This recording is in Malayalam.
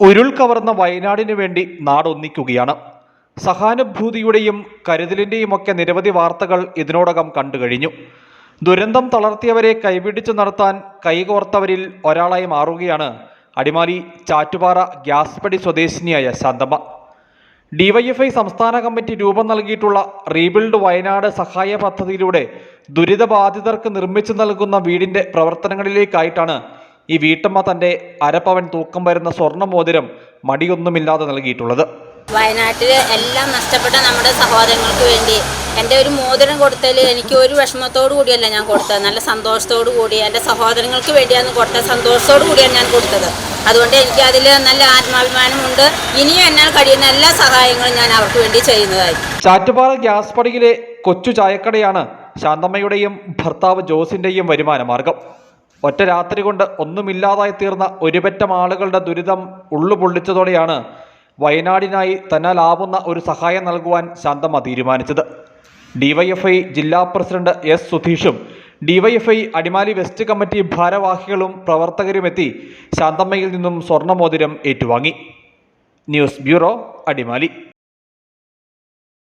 ഉരുൾ കവർന്ന വയനാടിനു വേണ്ടി നാടൊന്നിക്കുകയാണ്. സഹാനുഭൂതിയുടെയും കരുതലിന്റെയും ഒക്കെ നിരവധി വാർത്തകൾ ഇതിനോടകം കണ്ടു കഴിഞ്ഞു. ദുരന്തം തളർത്തിയവരെ കൈപിടിച്ചു നടത്താൻ കൈകോർത്തവരിൽ ഒരാളായി മാറുകയാണ് അടിമാലി ചാറ്റുപാറ ഗ്യാസ്പടി സ്വദേശിനിയായ ശാന്തമ്മ. ഡിവൈഎഫ്ഐ സംസ്ഥാന കമ്മിറ്റി രൂപം നൽകിയിട്ടുള്ള റീബിൽഡ് വയനാട് സഹായ പദ്ധതിയിലൂടെ ദുരിതബാധിതർക്ക് നിർമ്മിച്ചു നൽകുന്ന വീടിന്റെ പ്രവർത്തനങ്ങളിലേക്കായിട്ടാണ് ഈ വീട്ടമ്മ തന്റെ അരപ്പവൻ തൂക്കം വരുന്ന സ്വർണ മോതിരം മടിയൊന്നുമില്ലാതെ നൽകിയിട്ടുള്ളത്. വയനാട്ടിൽ എല്ലാം നഷ്ടപ്പെട്ട നമ്മുടെ സഹോദരങ്ങൾക്ക് വേണ്ടി എന്റെ ഒരു മോതിരം കൊടുത്തതിൽ എനിക്ക് ഒരു വിഷമത്തോടു കൂടിയല്ല ഞാൻ കൊടുത്തത്. നല്ല സന്തോഷത്തോടു കൂടി എന്റെ സഹോദരങ്ങൾക്ക് വേണ്ടിയാണ് കൊടുത്തത് സന്തോഷത്തോടു കൂടിയാണ് ഞാൻ കൊടുത്തത്. അതുകൊണ്ട് എനിക്ക് അതിൽ നല്ല ആത്മാഭിമാനമുണ്ട് ഇനിയും എന്നാൽ കഴിയുന്ന എല്ലാ സഹായങ്ങളും ഞാൻ അവർക്ക് വേണ്ടി ചെയ്യുന്നതായി. ചാറ്റുപാറ ഗ്യാസ് പടിയിലെ കൊച്ചു ചായക്കടയാണ് ശാന്തമ്മയുടെയും ഭർത്താവ് ജോസിന്റെയും വരുമാന മാർഗം ഒറ്റ രാത്രി കൊണ്ട് ഒന്നുമില്ലാതായി തീർന്ന ഒരുപറ്റം ആളുകളുടെ ദുരിതം ഉള്ളുപൊള്ളിച്ചതോടെയാണ് വയനാടിനായി തന്നാലാവുന്ന ഒരു സഹായം നൽകുവാൻ ശാന്തമ്മ തീരുമാനിച്ചത്. ഡിവൈഎഫ്ഐ ജില്ലാ പ്രസിഡന്റ് എസ് സുധീഷും ഡിവൈഎഫ്ഐ അടിമാലി വെസ്റ്റ് കമ്മിറ്റി ഭാരവാഹികളും പ്രവർത്തകരുമെത്തി ശാന്തമ്മയിൽ നിന്നും സ്വർണമോതിരം ഏറ്റുവാങ്ങി. News bureau Adimali.